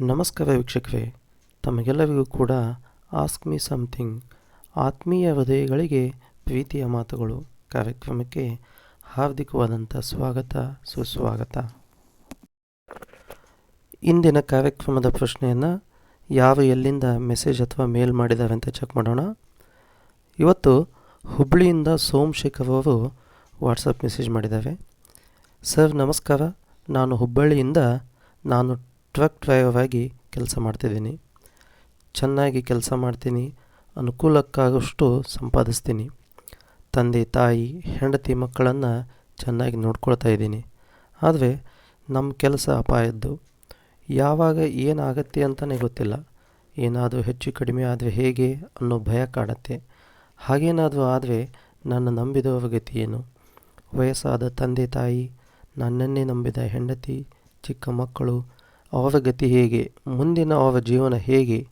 ನಮಸ್ಕಾರ ವೀಕ್ಷಕರೇ, ತಮಗೆಲ್ಲರಿಗೂ ಕೂಡ ಆಸ್ಕ್ ಮೀ ಸಮಥಿಂಗ್ ಆತ್ಮೀಯ ಹೃದಯಗಳಿಗೆ ಪ್ರೀತಿಯ ಮಾತುಗಳು ಕಾರ್ಯಕ್ರಮಕ್ಕೆ ಹಾರ್ದಿಕವಾದಂಥ ಸ್ವಾಗತ, ಸುಸ್ವಾಗತ. ಇಂದಿನ ಕಾರ್ಯಕ್ರಮದ ಪ್ರಶ್ನೆಯನ್ನು ಯಾವ ಎಲ್ಲಿಂದ ಮೆಸೇಜ್ ಅಥವಾ ಮೇಲ್ ಮಾಡಿದ್ದಾರೆ ಅಂತ ಚೆಕ್ ಮಾಡೋಣ. ಇವತ್ತು ಹುಬ್ಳಿಯಿಂದ ಸೋಮಶೇಖರ್ ಅವರು ವಾಟ್ಸಪ್ ಮೆಸೇಜ್ ಮಾಡಿದ್ದಾರೆ. ಸರ್, ನಮಸ್ಕಾರ. ನಾನು ಹುಬ್ಬಳ್ಳಿಯಿಂದ ನಾನು ಆಗಿ ಕೆಲಸ ಮಾಡ್ತಿದ್ದೀನಿ. ಚೆನ್ನಾಗಿ ಕೆಲಸ ಮಾಡ್ತೀನಿ. ಅನುಕೂಲಕ್ಕಾಗಷ್ಟು ಸಂಪಾದಿಸ್ತೀನಿ. ತಂದೆ, ತಾಯಿ, ಹೆಂಡತಿ ಮಕ್ಕಳನ್ನು ಚೆನ್ನಾಗಿ ನೋಡ್ಕೊಳ್ತಾ ಇದ್ದೀನಿ. ಆದರೆ ನಮ್ಮ ಕೆಲಸ ಅಪಾಯದ್ದು. ಯಾವಾಗ ಏನಾಗತ್ತೆ ಅಂತಲೇ ಗೊತ್ತಿಲ್ಲ. ಏನಾದರೂ ಹೆಚ್ಚು ಕಡಿಮೆ ಆದರೆ ಹೇಗೆ ಅನ್ನೋ ಭಯ ಕಾಡತ್ತೆ ಹಾಗೇನಾದರೂ ಆದರೆ ನನ್ನ ನಂಬಿದವರ ಗತಿ ಏನು? ವಯಸ್ಸಾದ ತಂದೆ, ತಾಯಿ, ನನ್ನನ್ನೇ ನಂಬಿದ ಹೆಂಡತಿ, ಚಿಕ್ಕ ಮಕ್ಕಳು ಅವರ ಗತಿ ಹೇಗೆ? ಮುಂದಿನ ಅವರ ಜೀವನ ಹೇಗೆ?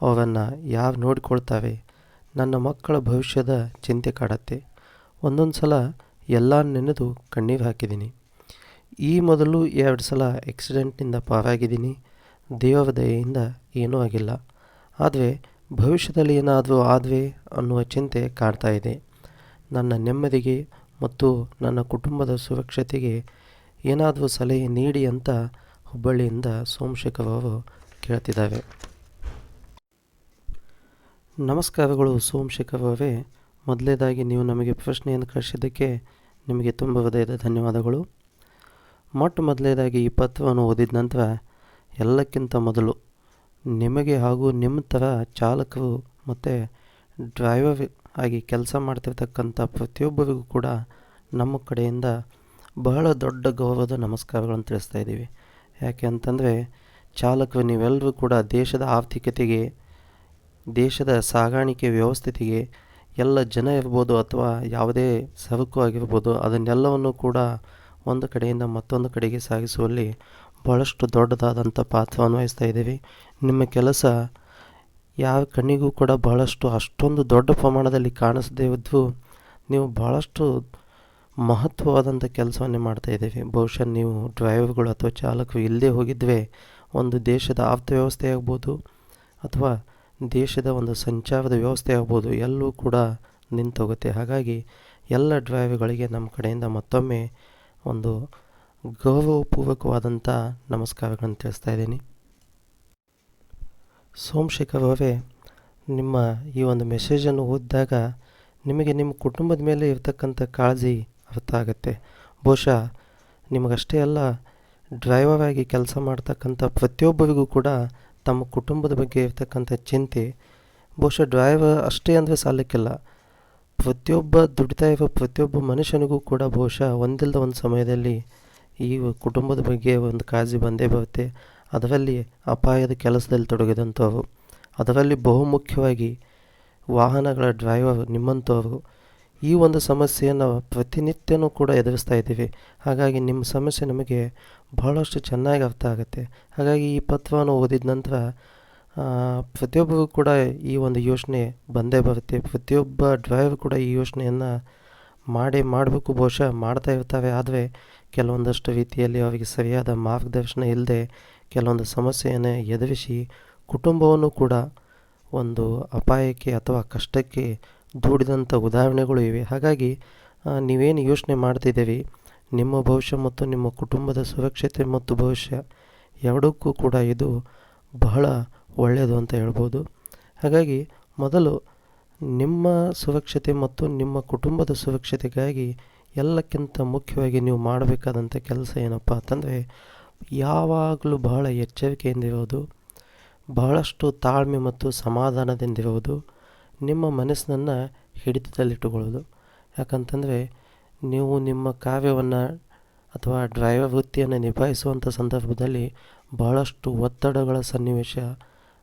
ಅವರನ್ನು ಯಾರು ನೋಡಿಕೊಳ್ತಾರೆ ನನ್ನ ಮಕ್ಕಳ ಭವಿಷ್ಯದ ಚಿಂತೆ ಕಾಡತ್ತೆ. ಒಂದೊಂದು ಸಲ ಎಲ್ಲ ನೆನೆದು ಕಣ್ಣೀರು ಹಾಕಿದ್ದೀನಿ. ಈ ಮೊದಲು ಎರಡು ಸಲ ಆಕ್ಸಿಡೆಂಟ್ನಿಂದ ಪಾರಾಗಿದ್ದೀನಿ. ದೇವರ ದಯೆಯಿಂದ ಏನೂ ಆಗಿಲ್ಲ. ಆದರೆ ಭವಿಷ್ಯದಲ್ಲಿ ಏನಾದರೂ ಆದರೆ ಅನ್ನುವ ಚಿಂತೆ ಕಾಡ್ತಾ ಇದೆ. ನನ್ನ ನೆಮ್ಮದಿಗೆ ಮತ್ತು ನನ್ನ ಕುಟುಂಬದ ಸುರಕ್ಷತೆಗೆ ಏನಾದರೂ ಸಲಹೆ ನೀಡಿ ಅಂತ ಹುಬ್ಬಳ್ಳಿಯಿಂದ ಸೋಮಶೇಖರ್ ಅವರು ಕೇಳ್ತಿದ್ದಾರೆ ನಮಸ್ಕಾರಗಳು ಸೋಮಶೇಖರ್ ಅವರೇ. ಮೊದಲೇದಾಗಿ ನೀವು ನಮಗೆ ಪ್ರಶ್ನೆಯನ್ನು ಕಳಿಸಿದ್ದಕ್ಕೆ ನಿಮಗೆ ತುಂಬ ಹೃದಯದ ಧನ್ಯವಾದಗಳು. ಮೊಟ್ಟ ಮೊದಲೇದಾಗಿ ಈ ಪತ್ರವನ್ನು ಓದಿದ ನಂತರ ಎಲ್ಲಕ್ಕಿಂತ ಮೊದಲು ನಿಮಗೆ ಹಾಗೂ ನಿಮ್ಮ ಥರ ಚಾಲಕರು ಮತ್ತು ಡ್ರೈವರ್ ಆಗಿ ಕೆಲಸ ಮಾಡ್ತಿರ್ತಕ್ಕಂಥ ಪ್ರತಿಯೊಬ್ಬರಿಗೂ ಕೂಡ ನಮ್ಮ ಕಡೆಯಿಂದ ಬಹಳ ದೊಡ್ಡ ಗೌರವದ ನಮಸ್ಕಾರಗಳನ್ನು ತಿಳಿಸ್ತಾ ಇದ್ದೀವಿ. ಯಾಕೆ ಅಂತಂದರೆ ಚಾಲಕರು ನೀವೆಲ್ಲರೂ ಕೂಡ ದೇಶದ ಆರ್ಥಿಕತೆಗೆ, ದೇಶದ ಸಾಗಾಣಿಕೆ ವ್ಯವಸ್ಥಿತಿಗೆ ಎಲ್ಲ ಜನ ಇರ್ಬೋದು ಅಥವಾ ಯಾವುದೇ ಸರಕು ಆಗಿರ್ಬೋದು ಅದನ್ನೆಲ್ಲವನ್ನು ಕೂಡ ಒಂದು ಕಡೆಯಿಂದ ಮತ್ತೊಂದು ಕಡೆಗೆ ಸಾಗಿಸುವಲ್ಲಿ ಭಾಳಷ್ಟು ದೊಡ್ಡದಾದಂಥ ಪಾತ್ರವನ್ನು ವಹಿಸ್ತಾ ಇದ್ದೀವಿ. ನಿಮ್ಮ ಕೆಲಸ ಯಾವ ಕಣ್ಣಿಗೂ ಕೂಡ ಬಹಳಷ್ಟು ಅಷ್ಟೊಂದು ದೊಡ್ಡ ಪ್ರಮಾಣದಲ್ಲಿ ಕಾಣಿಸದೇ ಇದ್ದು ನೀವು ಭಾಳಷ್ಟು ಮಹತ್ವವಾದಂಥ ಕೆಲಸವನ್ನೇ ಮಾಡ್ತಾ ಇದ್ದೀವಿ. ಬಹುಶಃ ನೀವು ಡ್ರೈವರ್ಗಳು ಅಥವಾ ಚಾಲಕರು ಇಲ್ಲದೆ ಹೋಗಿದ್ದರೆ ಒಂದು ದೇಶದ ಅರ್ಥವ್ಯವಸ್ಥೆ ಆಗ್ಬೋದು ಅಥವಾ ದೇಶದ ಒಂದು ಸಂಚಾರದ ವ್ಯವಸ್ಥೆ ಆಗ್ಬೋದು, ಎಲ್ಲೂ ಕೂಡ ನಿಂತೋಗುತ್ತೆ. ಹಾಗಾಗಿ ಎಲ್ಲ ಡ್ರೈವರ್ಗಳಿಗೆ ನಮ್ಮ ಕಡೆಯಿಂದ ಮತ್ತೊಮ್ಮೆ ಒಂದು ಗೌರವಪೂರ್ವಕವಾದಂಥ ನಮಸ್ಕಾರಗಳನ್ನು ತಿಳಿಸ್ತಾ ಇದ್ದೀನಿ. ಸೋಮಶೇಖರ್ ಅವರೇ, ನಿಮ್ಮ ಈ ಒಂದು ಮೆಸೇಜನ್ನು ಓದಿದಾಗ ನಿಮಗೆ ನಿಮ್ಮ ಕುಟುಂಬದ ಮೇಲೆ ಇರತಕ್ಕಂಥ ಕಾಳಜಿ ಅರ್ಥ ಆಗುತ್ತೆ ಬಹುಶಃ ನಿಮಗಷ್ಟೇ ಅಲ್ಲ ಡ್ರೈವರ್ ಆಗಿ ಕೆಲಸ ಮಾಡ್ತಕ್ಕಂಥ ಪ್ರತಿಯೊಬ್ಬರಿಗೂ ಕೂಡ ತಮ್ಮ ಕುಟುಂಬದ ಬಗ್ಗೆ ಇರ್ತಕ್ಕಂಥ ಚಿಂತೆ, ಬಹುಶಃ ಡ್ರೈವರ್ ಅಷ್ಟೇ ಅಂದರೆ ಸಾಲಕ್ಕಿಲ್ಲ. ಪ್ರತಿಯೊಬ್ಬ ದುಡಿತಾ ಇರೋ ಪ್ರತಿಯೊಬ್ಬ ಮನುಷ್ಯನಿಗೂ ಕೂಡ ಬಹುಶಃ ಒಂದಿಲ್ಲದ ಒಂದು ಸಮಯದಲ್ಲಿ ಈ ಕುಟುಂಬದ ಬಗ್ಗೆ ಒಂದು ಕಾಳಜಿ ಬಂದೇ ಬರುತ್ತೆ. ಅದರಲ್ಲಿ ಅಪಾಯದ ಕೆಲಸದಲ್ಲಿ ತೊಡಗಿದಂಥವರು, ಅದರಲ್ಲಿ ಬಹುಮುಖ್ಯವಾಗಿ ವಾಹನಗಳ ಡ್ರೈವರ್ ನಿಮ್ಮಂಥವರು ಈ ಒಂದು ಸಮಸ್ಯೆಯನ್ನು ಪ್ರತಿನಿತ್ಯನೂ ಕೂಡ ಎದುರಿಸ್ತಾ ಇದ್ದೀವಿ. ಹಾಗಾಗಿ ನಿಮ್ಮ ಸಮಸ್ಯೆ ನಮಗೆ ಬಹಳಷ್ಟು ಚೆನ್ನಾಗಿ ಅರ್ಥ ಆಗುತ್ತೆ. ಹಾಗಾಗಿ ಈ ಪತ್ರವನ್ನು ಓದಿದ ನಂತರ ಪ್ರತಿಯೊಬ್ಬರಿಗೂ ಕೂಡ ಈ ಒಂದು ಯೋಚನೆ ಬಂದೇ ಬರುತ್ತೆ. ಪ್ರತಿಯೊಬ್ಬ ಡ್ರೈವರ್ ಕೂಡ ಈ ಯೋಚನೆಯನ್ನು ಮಾಡೇ ಮಾಡಬೇಕು, ಬಹುಶಃ ಮಾಡ್ತಾ ಇರ್ತಾರೆ ಆದರೆ ಕೆಲವೊಂದಷ್ಟು ರೀತಿಯಲ್ಲಿ ಅವರಿಗೆ ಸರಿಯಾದ ಮಾರ್ಗದರ್ಶನ ಇಲ್ಲದೆ ಕೆಲವೊಂದು ಸಮಸ್ಯೆಯನ್ನು ಎದುರಿಸಿ ಕುಟುಂಬವನ್ನು ಕೂಡ ಒಂದು ಅಪಾಯಕ್ಕೆ ಅಥವಾ ಕಷ್ಟಕ್ಕೆ ದೂಡಿದಂಥ ಉದಾಹರಣೆಗಳು ಇವೆ. ಹಾಗಾಗಿ ನೀವೇನು ಯೋಚನೆ ಮಾಡ್ತಿದ್ದೀರಿ? ನಿಮ್ಮ ಭವಿಷ್ಯ ಮತ್ತು ನಿಮ್ಮ ಕುಟುಂಬದ ಸುರಕ್ಷತೆ ಮತ್ತು ಭವಿಷ್ಯ ಎರಡಕ್ಕೂ ಕೂಡ ಇದು ಬಹಳ ಒಳ್ಳೆಯದು ಅಂತ ಹೇಳ್ಬೋದು. ಹಾಗಾಗಿ, ಮೊದಲು ನಿಮ್ಮ ಸುರಕ್ಷತೆ ಮತ್ತು ನಿಮ್ಮ ಕುಟುಂಬದ ಸುರಕ್ಷತೆಗಾಗಿ ಎಲ್ಲಕ್ಕಿಂತ ಮುಖ್ಯವಾಗಿ ನೀವು ಮಾಡಬೇಕಾದಂಥ ಕೆಲಸ ಏನಪ್ಪ ಅಂತಂದರೆ, ಯಾವಾಗಲೂ ಬಹಳ ಎಚ್ಚರಿಕೆಯಿಂದಿರೋದು ಬಹಳಷ್ಟು ತಾಳ್ಮೆ ಮತ್ತು ಸಮಾಧಾನದಿಂದಿರುವುದು ನಿಮ್ಮ ಮನಸ್ಸನ್ನು ಹಿಡಿತದಲ್ಲಿಟ್ಟುಕೊಳ್ಳೋದು. ಯಾಕಂತಂದರೆ ನೀವು ನಿಮ್ಮ ಕಾರ್ಯವನ್ನು ಅಥವಾ ಡ್ರೈವರ್ ವೃತ್ತಿಯನ್ನು ನಿಭಾಯಿಸುವಂಥ ಸಂದರ್ಭದಲ್ಲಿ ಬಹಳಷ್ಟು ಒತ್ತಡಗಳ ಸನ್ನಿವೇಶ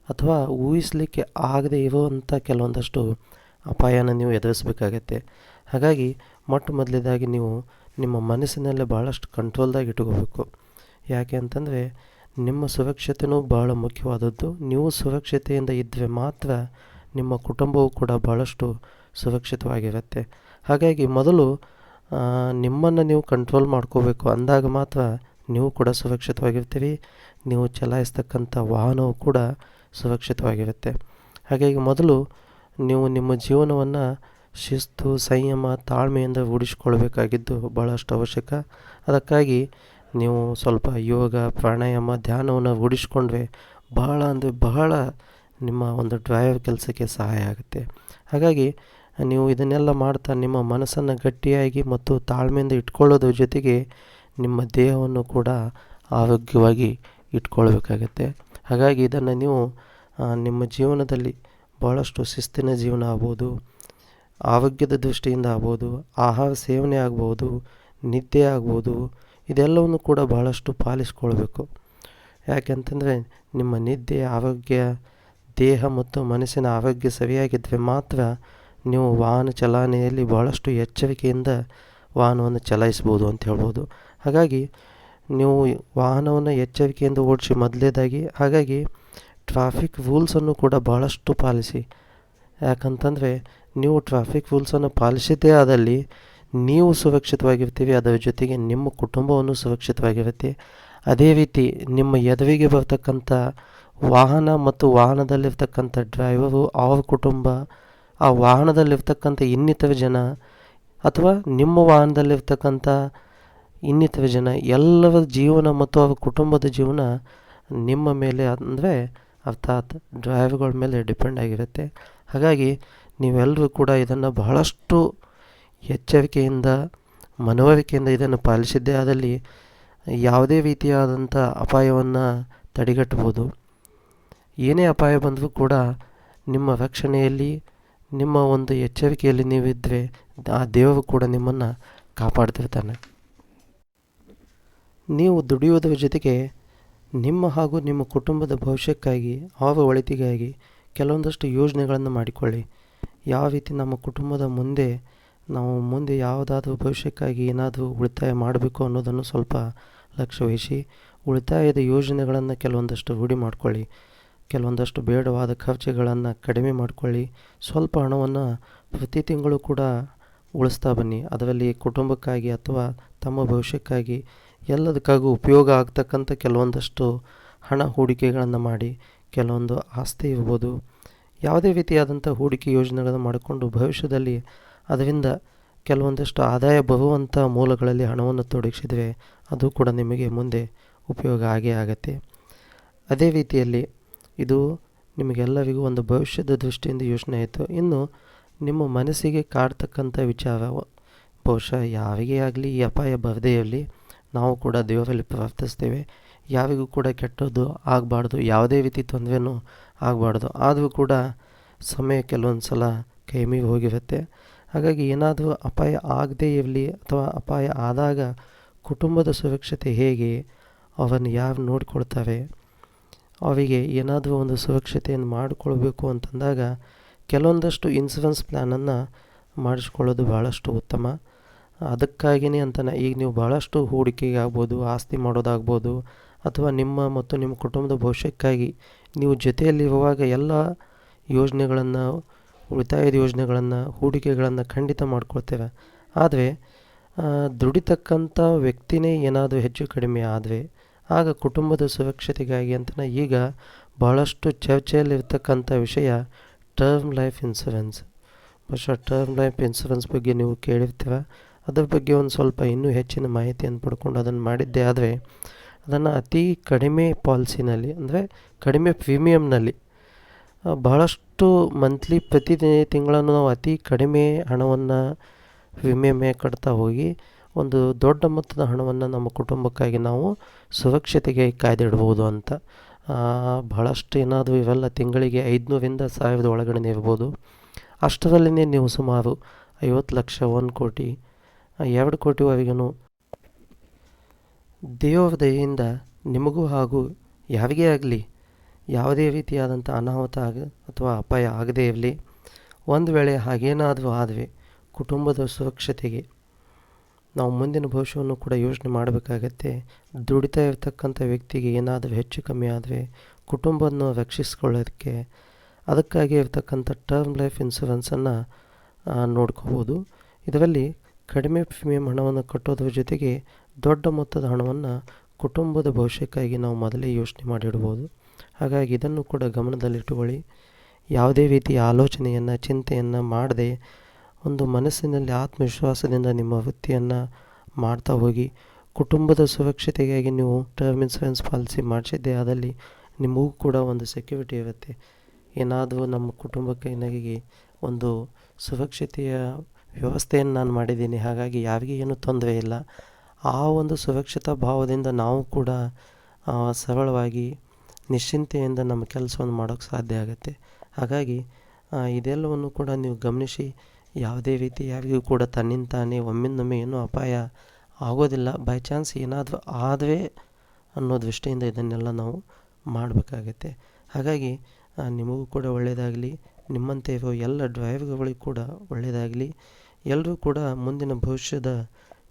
ಅಥವಾ ಊಹಿಸಲಿಕ್ಕೆ ಆಗದೇ ಇರುವಂಥ ಕೆಲವೊಂದಷ್ಟು ಅಪಾಯನ ನೀವು ಎದುರಿಸಬೇಕಾಗತ್ತೆ. ಹಾಗಾಗಿ ಮೊಟ್ಟ ಮೊದಲೇದಾಗಿ ನೀವು ನಿಮ್ಮ ಮನಸ್ಸಿನಲ್ಲೇ ಭಾಳಷ್ಟು ಕಂಟ್ರೋಲ್ದಾಗಿ ಇಟ್ಕೋಬೇಕು ಯಾಕೆ ಅಂತಂದರೆ ನಿಮ್ಮ ಸುರಕ್ಷತೆಯೂ ಭಾಳ ಮುಖ್ಯವಾದದ್ದು. ನೀವು ಸುರಕ್ಷತೆಯಿಂದ ಇದ್ದರೆ ಮಾತ್ರ ನಿಮ್ಮ ಕುಟುಂಬವು ಕೂಡ ಭಾಳಷ್ಟು ಸುರಕ್ಷಿತವಾಗಿರುತ್ತೆ. ಹಾಗಾಗಿ ಮೊದಲು ನಿಮ್ಮನ್ನು ನೀವು ಕಂಟ್ರೋಲ್ ಮಾಡ್ಕೋಬೇಕು ಅಂದಾಗ ಮಾತ್ರ ನೀವು ಕೂಡ ಸುರಕ್ಷಿತವಾಗಿರ್ತೀರಿ. ನೀವು ಚಲಾಯಿಸ್ತಕ್ಕಂಥ ವಾಹನವು ಕೂಡ ಸುರಕ್ಷಿತವಾಗಿರುತ್ತೆ. ಹಾಗಾಗಿ ಮೊದಲು ನೀವು ನಿಮ್ಮ ಜೀವನವನ್ನು ಶಿಸ್ತು, ಸಂಯಮ, ತಾಳ್ಮೆಯಿಂದ ರೂಢಿಸ್ಕೊಳ್ಬೇಕಾಗಿದ್ದು ಭಾಳಷ್ಟು ಅವಶ್ಯಕ. ಅದಕ್ಕಾಗಿ ನೀವು ಸ್ವಲ್ಪ ಯೋಗ, ಪ್ರಾಣಾಯಾಮ, ಧ್ಯಾನವನ್ನು ರೂಢಿಸ್ಕೊಂಡ್ರೆ ಬಹಳ ಅಂದರೆ ಬಹಳ ನಿಮ್ಮ ಒಂದು ಡ್ರೈವ್ ಕೆಲಸಕ್ಕೆ ಸಹಾಯ ಆಗುತ್ತೆ. ಹಾಗಾಗಿ ನೀವು ಇದನ್ನೆಲ್ಲ ಮಾಡ್ತಾ ನಿಮ್ಮ ಮನಸ್ಸನ್ನು ಗಟ್ಟಿಯಾಗಿ ಮತ್ತು ತಾಳ್ಮೆಯಿಂದ ಇಟ್ಕೊಳ್ಳೋದ್ರ ಜೊತೆಗೆ ನಿಮ್ಮ ದೇಹವನ್ನು ಕೂಡ ಆರೋಗ್ಯವಾಗಿ ಇಟ್ಕೊಳ್ಬೇಕಾಗತ್ತೆ. ಹಾಗಾಗಿ ಇದನ್ನು ನೀವು ನಿಮ್ಮ ಜೀವನದಲ್ಲಿ ಭಾಳಷ್ಟು ಶಿಸ್ತಿನ ಜೀವನ ಆಗ್ಬೋದು, ಆರೋಗ್ಯದ ದೃಷ್ಟಿಯಿಂದ ಆಗ್ಬೋದು, ಆಹಾರ ಸೇವನೆ ಆಗ್ಬೋದು, ನಿದ್ದೆ ಆಗ್ಬೋದು, ಇದೆಲ್ಲವನ್ನು ಕೂಡ ಬಹಳಷ್ಟು ಪಾಲಿಸ್ಕೊಳ್ಬೇಕು. ಯಾಕೆಂತಂದರೆ ನಿಮ್ಮ ನಿದ್ದೆ, ಆರೋಗ್ಯ ದೇಹ ಮತ್ತು ಮನಸ್ಸಿನ ಆರೋಗ್ಯ ಸರಿಯಾಗಿದ್ದರೆ ಮಾತ್ರ ನೀವು ವಾಹನ ಚಲಾವಣೆಯಲ್ಲಿ ಭಾಳಷ್ಟು ಎಚ್ಚರಿಕೆಯಿಂದ ವಾಹನವನ್ನು ಚಲಾಯಿಸ್ಬೋದು ಅಂತ ಹೇಳ್ಬೋದು. ಹಾಗಾಗಿ ನೀವು ವಾಹನವನ್ನು ಎಚ್ಚರಿಕೆಯಿಂದ ಓಡಿಸಿ ಮೊದಲೇದಾಗಿ ಹಾಗಾಗಿ ಟ್ರಾಫಿಕ್ ರೂಲ್ಸನ್ನು ಕೂಡ ಭಾಳಷ್ಟು ಪಾಲಿಸಿ. ಯಾಕಂತಂದರೆ ನೀವು ಟ್ರಾಫಿಕ್ ರೂಲ್ಸನ್ನು ಪಾಲಿಸಿದ್ದೇ ಆದಲ್ಲಿ ನೀವು ಸುರಕ್ಷಿತವಾಗಿರ್ತೀವಿ, ಅದರ ಜೊತೆಗೆ ನಿಮ್ಮ ಕುಟುಂಬವನ್ನು ಸುರಕ್ಷಿತವಾಗಿರುತ್ತೆ. ಅದೇ ರೀತಿ ನಿಮ್ಮ ಎದುರಿಗೆ ಬರ್ತಕ್ಕಂಥ ವಾಹನ ಮತ್ತು ವಾಹನದಲ್ಲಿರ್ತಕ್ಕಂಥ ಡ್ರೈವರು, ಅವ್ರ ಕುಟುಂಬ, ಆ ವಾಹನದಲ್ಲಿರ್ತಕ್ಕಂಥ ಇನ್ನಿತರ ಜನ ಅಥವಾ ನಿಮ್ಮ ವಾಹನದಲ್ಲಿರ್ತಕ್ಕಂಥ ಇನ್ನಿತರ ಜನ, ಎಲ್ಲರ ಜೀವನ ಮತ್ತು ಅವ್ರ ಕುಟುಂಬದ ಜೀವನ ನಿಮ್ಮ ಮೇಲೆ ಅಂದರೆ ಅರ್ಥಾತ್ ಡ್ರೈವರ್ಗಳ ಮೇಲೆ ಡಿಪೆಂಡ್ ಆಗಿರುತ್ತೆ. ಹಾಗಾಗಿ ನೀವೆಲ್ಲರೂ ಕೂಡ ಇದನ್ನು ಬಹಳಷ್ಟು ಎಚ್ಚರಿಕೆಯಿಂದ, ಮನವರಿಕೆಯಿಂದ ಇದನ್ನು ಪಾಲಿಸಿದ್ದೇ ಆದಲ್ಲಿ ಯಾವುದೇ ರೀತಿಯಾದಂಥ ಅಪಾಯವನ್ನು ತಡೆಗಟ್ಬೋದು ಏನೇ ಅಪಾಯ ಬಂದರೂ ಕೂಡ ನಿಮ್ಮ ರಕ್ಷಣೆಯಲ್ಲಿ, ನಿಮ್ಮ ಒಂದು ಎಚ್ಚರಿಕೆಯಲ್ಲಿ ನೀವಿದ್ದರೆ ಆ ದೇವರು ಕೂಡ ನಿಮ್ಮನ್ನು ಕಾಪಾಡ್ತಿರ್ತಾನೆ. ನೀವು ದುಡಿಯೋದರ ಜೊತೆಗೆ ನಿಮ್ಮ ಹಾಗೂ ನಿಮ್ಮ ಕುಟುಂಬದ ಭವಿಷ್ಯಕ್ಕಾಗಿ ಅವರ ಒಳಿತಿಗಾಗಿ ಕೆಲವೊಂದಷ್ಟು ಯೋಜನೆಗಳನ್ನು ಮಾಡಿಕೊಳ್ಳಿ. ಯಾವ ರೀತಿ ನಮ್ಮ ಕುಟುಂಬದ ಮುಂದೆ, ನಾವು ಮುಂದೆ ಯಾವುದಾದ್ರೂ ಭವಿಷ್ಯಕ್ಕಾಗಿ ಏನಾದರೂ ಉಳಿತಾಯ ಮಾಡಬೇಕು ಅನ್ನೋದನ್ನು ಸ್ವಲ್ಪ ಲಕ್ಷ್ಯ ಉಳಿತಾಯದ ಯೋಜನೆಗಳನ್ನು ಕೆಲವೊಂದಷ್ಟು ರೂಢಿ ಮಾಡಿಕೊಳ್ಳಿ. ಕೆಲವೊಂದಷ್ಟು ಬೇಡವಾದ ಖರ್ಚುಗಳನ್ನು ಕಡಿಮೆ ಮಾಡಿಕೊಳ್ಳಿ. ಸ್ವಲ್ಪ ಹಣವನ್ನು ಪ್ರತಿ ತಿಂಗಳು ಕೂಡ ಉಳಿಸ್ತಾ ಬನ್ನಿ. ಅದರಲ್ಲಿ ಕುಟುಂಬಕ್ಕಾಗಿ ಅಥವಾ ತಮ್ಮ ಭವಿಷ್ಯಕ್ಕಾಗಿ ಎಲ್ಲದಕ್ಕಾಗೂ ಉಪಯೋಗ ಆಗ್ತಕ್ಕಂಥ ಕೆಲವೊಂದಷ್ಟು ಹಣ ಹೂಡಿಕೆಗಳನ್ನು ಮಾಡಿ. ಕೆಲವೊಂದು ಆಸ್ತಿ ಇರ್ಬೋದು. ಯಾವುದೇ ರೀತಿಯಾದಂಥ ಹೂಡಿಕೆ ಯೋಜನೆಗಳನ್ನು ಮಾಡಿಕೊಂಡು ಭವಿಷ್ಯದಲ್ಲಿ ಅದರಿಂದ ಕೆಲವೊಂದಷ್ಟು ಆದಾಯ ಬರುವಂಥ ಮೂಲಗಳಲ್ಲಿ ಹಣವನ್ನು ತೊಡಗಿಸಿದರೆ ಅದು ಕೂಡ ನಿಮಗೆ ಮುಂದೆ ಉಪಯೋಗ ಆಗೇ ಆಗುತ್ತೆ. ಅದೇ ರೀತಿಯಲ್ಲಿ ಇದು ನಿಮಗೆಲ್ಲರಿಗೂ ಒಂದು ಭವಿಷ್ಯದ ದೃಷ್ಟಿಯಿಂದ ಯೋಚನೆ ಆಯಿತು. ಇನ್ನು ನಿಮ್ಮ ಮನಸ್ಸಿಗೆ ಕಾಡ್ತಕ್ಕಂಥ ವಿಚಾರ, ಬಹುಶಃ ಯಾರಿಗೇ ಆಗಲಿ ಈ ಅಪಾಯ ಬರದೇ ಇರಲಿ, ನಾವು ಕೂಡ ದೇವರಲ್ಲಿ ಪ್ರಾರ್ಥಿಸ್ತೇವೆ. ಯಾರಿಗೂ ಕೂಡ ಕೆಟ್ಟದ್ದು ಆಗಬಾರ್ದು, ಯಾವುದೇ ರೀತಿ ತೊಂದರೆನೂ ಆಗಬಾರ್ದು. ಆದರೂ ಕೂಡ ಸಮಯ ಕೆಲವೊಂದು ಸಲ ಕೈಮಿಗೆ ಹೋಗಿರುತ್ತೆ. ಹಾಗಾಗಿ ಏನಾದರೂ ಅಪಾಯ ಆಗದೇ ಇರಲಿ ಅಥವಾ ಅಪಾಯ ಆದಾಗ ಕುಟುಂಬದ ಸುರಕ್ಷತೆ ಹೇಗೆ ಅವರನ್ನು ಯಾರು ನೋಡಿಕೊಳ್ತಾರೆ ಅವರಿಗೆ ಏನಾದರೂ ಒಂದು ಸುರಕ್ಷತೆಯನ್ನು ಮಾಡಿಕೊಳ್ಬೇಕು ಅಂತಂದಾಗ ಕೆಲವೊಂದಷ್ಟು ಇನ್ಸೂರೆನ್ಸ್ ಪ್ಲ್ಯಾನನ್ನು ಮಾಡಿಸ್ಕೊಳ್ಳೋದು ಭಾಳಷ್ಟು ಉತ್ತಮ. ಅದಕ್ಕಾಗಿಯೇ ಅಂತಾನೆ, ಈಗ ನೀವು ಭಾಳಷ್ಟು ಹೂಡಿಕೆಗೆ ಆಗ್ಬೋದು ಆಸ್ತಿ ಮಾಡೋದಾಗ್ಬೋದು, ಅಥವಾ ನಿಮ್ಮ ಮತ್ತು ನಿಮ್ಮ ಕುಟುಂಬದ ಭವಿಷ್ಯಕ್ಕಾಗಿ ನೀವು ಜೊತೆಯಲ್ಲಿರುವಾಗ ಎಲ್ಲ ಯೋಜನೆಗಳನ್ನು, ಉಳಿತಾಯದ ಯೋಜನೆಗಳನ್ನು, ಹೂಡಿಕೆಗಳನ್ನು ಖಂಡಿತ ಮಾಡ್ಕೊಳ್ತೇವೆ. ಆದರೆ ದುಡಿತಕ್ಕಂಥ ವ್ಯಕ್ತಿನೇ ಏನಾದರೂ ಹೆಚ್ಚು ಕಡಿಮೆ ಆದರೆ ಆಗ ಕುಟುಂಬದ ಸುರಕ್ಷತೆಗಾಗಿ ಅಂತಲೇ ಈಗ ಭಾಳಷ್ಟು ಚರ್ಚೆಯಲ್ಲಿರ್ತಕ್ಕಂಥ ವಿಷಯ ಟರ್ಮ್ ಲೈಫ್ ಇನ್ಸೂರೆನ್ಸ್. ಬಹುಶಃ ಟರ್ಮ್ ಲೈಫ್ ಇನ್ಸೂರೆನ್ಸ್ ಬಗ್ಗೆ ನೀವು ಕೇಳಿರ್ತೀರ. ಅದ್ರ ಬಗ್ಗೆ ಒಂದು ಸ್ವಲ್ಪ ಇನ್ನೂ ಹೆಚ್ಚಿನ ಮಾಹಿತಿಯನ್ನು ಪಡ್ಕೊಂಡು ಅದನ್ನು ಮಾಡಿದ್ದೆ. ಆದರೆ ಅದನ್ನು ಅತಿ ಕಡಿಮೆ ಪಾಲಿಸಿನಲ್ಲಿ, ಅಂದರೆ ಕಡಿಮೆ ಪ್ರೀಮಿಯಮ್ನಲ್ಲಿ ಬಹಳಷ್ಟು ಮಂತ್ಲಿ ಪ್ರತಿ ತಿಂಗಳನ್ನು ನಾವು ಅತಿ ಕಡಿಮೆ ಹಣವನ್ನು ವಿಮೆ ಕಟ್ತಾ ಹೋಗಿ ಒಂದು ದೊಡ್ಡ ಮೊತ್ತದ ಹಣವನ್ನು ನಮ್ಮ ಕುಟುಂಬಕ್ಕಾಗಿ ನಾವು ಸುರಕ್ಷತೆಗೆ ಕಾಯ್ದಿಡ್ಬೋದು ಅಂತ. ಬಹಳಷ್ಟು ಏನಾದರೂ ಇವೆಲ್ಲ ತಿಂಗಳಿಗೆ ಐದುನೂರಿಂದ ಸಾವಿರದ ಒಳಗಡೆ ಇರ್ಬೋದು ಅಷ್ಟರಲ್ಲೇ ನೀವು ಸುಮಾರು ಐವತ್ತು ಲಕ್ಷ, ಒಂದು ಕೋಟಿ, ಎರಡು ಕೋಟಿವರೆಗೂ ದೇವರ ದಯೆಯಿಂದ ನಿಮಗೂ ಹಾಗೂ ಯಾರಿಗೇ ಆಗಲಿ, ಯಾವುದೇ ರೀತಿಯಾದಂಥ ಅನಾಹುತ ಆಗ ಅಥವಾ ಅಪಾಯ ಆಗದೇ ಇರಲಿ. ಒಂದು ವೇಳೆ ಹಾಗೇನಾದರೂ ಆದರೆ ಕುಟುಂಬದ ಸುರಕ್ಷತೆಗೆ ನಾವು ಮುಂದಿನ ಭವಿಷ್ಯವನ್ನು ಕೂಡ ಯೋಚನೆ ಮಾಡಬೇಕಾಗತ್ತೆ. ದುಡಿತಾ ಇರತಕ್ಕಂಥ ವ್ಯಕ್ತಿಗೆ ಏನಾದರೂ ಹೆಚ್ಚು ಕಮ್ಮಿ ಆದರೆ ಕುಟುಂಬವನ್ನು ರಕ್ಷಿಸ್ಕೊಳ್ಳೋದಕ್ಕೆ ಅದಕ್ಕಾಗಿ ಇರತಕ್ಕಂಥ ಟರ್ಮ್ ಲೈಫ್ ಇನ್ಸೂರೆನ್ಸನ್ನು ನೋಡ್ಕೋಬೋದು. ಇದರಲ್ಲಿ ಕಡಿಮೆ ಪ್ರೀಮಿಯಂ ಹಣವನ್ನು ಕಟ್ಟೋದ್ರ ಜೊತೆಗೆ ದೊಡ್ಡ ಮೊತ್ತದ ಹಣವನ್ನು ಕುಟುಂಬದ ಭವಿಷ್ಯಕ್ಕಾಗಿ ನಾವು ಮೊದಲೇ ಯೋಚನೆ ಮಾಡಿಡ್ಬೋದು. ಹಾಗಾಗಿ ಇದನ್ನು ಕೂಡ ಗಮನದಲ್ಲಿಟ್ಟುಕೊಳ್ಳಿ. ಯಾವುದೇ ರೀತಿಯ ಆಲೋಚನೆಯನ್ನು, ಚಿಂತೆಯನ್ನು ಮಾಡದೆ ಒಂದು ಮನಸ್ಸಿನಲ್ಲಿ ಆತ್ಮವಿಶ್ವಾಸದಿಂದ ನಿಮ್ಮ ವೃತ್ತಿಯನ್ನು ಮಾಡ್ತಾ ಹೋಗಿ, ಕುಟುಂಬದ ಸುರಕ್ಷತೆಗಾಗಿ ನೀವು ಟರ್ಮ್ ಇನ್ಸೂರೆನ್ಸ್ ಪಾಲಿಸಿ ಮಾಡಿಸಿದ್ದೆ ಆದಲ್ಲಿ ನಿಮಗೂ ಕೂಡ ಒಂದು ಸೆಕ್ಯೂರಿಟಿ ಇರುತ್ತೆ. ಏನಾದರೂ ನಮ್ಮ ಕುಟುಂಬಕ್ಕೆ ನನಗೆ ಒಂದು ಸುರಕ್ಷತೆಯ ವ್ಯವಸ್ಥೆಯನ್ನು ನಾನು ಮಾಡಿದ್ದೀನಿ, ಹಾಗಾಗಿ ಯಾರಿಗೆ ಏನೂ ತೊಂದರೆ ಇಲ್ಲ. ಆ ಒಂದು ಸುರಕ್ಷತಾ ಭಾವದಿಂದ ನಾವು ಕೂಡ ಸರಳವಾಗಿ ನಿಶ್ಚಿಂತೆಯಿಂದ ನಮ್ಮ ಕೆಲಸವನ್ನು ಮಾಡೋಕ್ಕೆ ಸಾಧ್ಯ ಆಗುತ್ತೆ. ಹಾಗಾಗಿ ಇದೆಲ್ಲವನ್ನು ಕೂಡ ನೀವು ಗಮನಿಸಿ ಯಾವುದೇ ರೀತಿ ಯಾರಿಗೂ ಕೂಡ ತನ್ನಿಂದ ತಾನೇ ಒಮ್ಮಿಂದೊಮ್ಮೆ ಏನೂ ಅಪಾಯ ಆಗೋದಿಲ್ಲ. ಬೈ ಚಾನ್ಸ್ ಏನಾದರೂ ಆದರೆ ಅನ್ನೋ ದೃಷ್ಟಿಯಿಂದ ಇದನ್ನೆಲ್ಲ ನಾವು ಮಾಡಬೇಕಾಗತ್ತೆ. ಹಾಗಾಗಿ ನಿಮಗೂ ಕೂಡ ಒಳ್ಳೆಯದಾಗಲಿ ನಿಮ್ಮಂತೆ ಇರೋ ಎಲ್ಲ ಡ್ರೈವರ್ಗಳಿಗೂ ಕೂಡ ಒಳ್ಳೆಯದಾಗಲಿ ಎಲ್ಲರೂ ಕೂಡ ಮುಂದಿನ ಭವಿಷ್ಯದ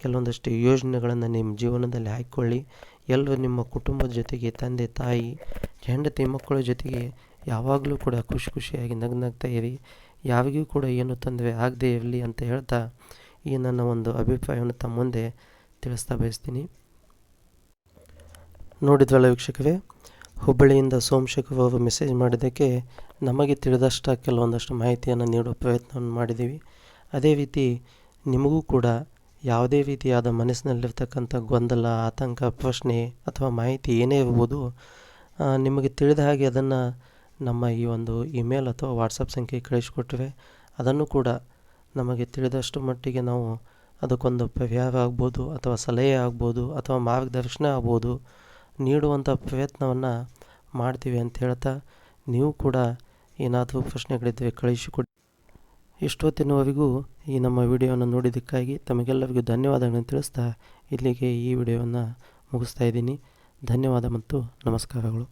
ಕೆಲವೊಂದಷ್ಟು ಯೋಜನೆಗಳನ್ನು ನಿಮ್ಮ ಜೀವನದಲ್ಲಿ ಹಾಕಿಕೊಳ್ಳಿ. ಎಲ್ಲರೂ ನಿಮ್ಮ ಕುಟುಂಬದ ಜೊತೆಗೆ, ತಂದೆ, ತಾಯಿ, ಹೆಂಡತಿ, ಮಕ್ಕಳ ಜೊತೆಗೆ ಯಾವಾಗಲೂ ಕೂಡ ಖುಷಿ ಖುಷಿಯಾಗಿ ನಗ್ನಾಗ್ತಾ ಇರಿ. ಯಾರಿಗೂ ಕೂಡ ಏನು ತೊಂದರೆ ಆಗದೇ ಇರಲಿ ಅಂತ ಹೇಳ್ತಾ ಈ ನನ್ನ ಒಂದು ಅಭಿಪ್ರಾಯವನ್ನು ತಮ್ಮ ಮುಂದೆ ತಿಳಿಸ್ತಾ ಬಯಸ್ತೀನಿ. ನೋಡಿದ್ರಲ್ಲ ವೀಕ್ಷಕರೇ, ಹುಬ್ಬಳ್ಳಿಯಿಂದ ಸೋಮಶೇಖರ್ ಅವರು ಮೆಸೇಜ್ ಮಾಡಿದ್ದಕ್ಕೆ ನಮಗೆ ತಿಳಿದಷ್ಟ ಕೆಲವೊಂದಷ್ಟು ಮಾಹಿತಿಯನ್ನು ನೀಡುವ ಪ್ರಯತ್ನವನ್ನು ಮಾಡಿದ್ದೀವಿ. ಅದೇ ರೀತಿ ನಿಮಗೂ ಕೂಡ ಯಾವುದೇ ರೀತಿಯಾದ ಮನಸ್ಸಿನಲ್ಲಿರ್ತಕ್ಕಂಥ ಗೊಂದಲ, ಆತಂಕ, ಪ್ರಶ್ನೆ ಅಥವಾ ಮಾಹಿತಿ ಏನೇ ಇರ್ಬೋದು ನಿಮಗೆ ತಿಳಿದ ಹಾಗೆ ಅದನ್ನು ನಮ್ಮ ಈ ಒಂದು ಇಮೇಲ್ ಅಥವಾ ವಾಟ್ಸಪ್ ಸಂಖ್ಯೆ ಕಳಿಸಿಕೊಟ್ರೆ ಅದನ್ನು ಕೂಡ ನಮಗೆ ತಿಳಿದಷ್ಟು ಮಟ್ಟಿಗೆ ನಾವು ಅದಕ್ಕೊಂದು ಪರಿಹಾರ ಆಗ್ಬೋದು ಅಥವಾ ಸಲಹೆ ಆಗ್ಬೋದು ಅಥವಾ ಮಾರ್ಗದರ್ಶನ ಆಗ್ಬೋದು ನೀಡುವಂಥ ಪ್ರಯತ್ನವನ್ನು ಮಾಡ್ತೀವಿ ಅಂತ ಹೇಳ್ತಾ ನೀವು ಕೂಡ ಏನಾದರೂ ಪ್ರಶ್ನೆಗಳಿದ್ದರೆ ಕಳಿಸಿಕೊಡಿ. ಎಷ್ಟೊತ್ತಿನವರೆಗೂ ಈ ನಮ್ಮ ವಿಡಿಯೋವನ್ನು ನೋಡಿದ್ದಕ್ಕಾಗಿ ತಮಗೆಲ್ಲರಿಗೂ ಧನ್ಯವಾದಗಳನ್ನು ತಿಳಿಸ್ತಾ ಇಲ್ಲಿಗೆ ಈ ವಿಡಿಯೋವನ್ನು ಮುಗಿಸ್ತಾ ಇದ್ದೀನಿ. ಧನ್ಯವಾದ ಮತ್ತು ನಮಸ್ಕಾರಗಳು.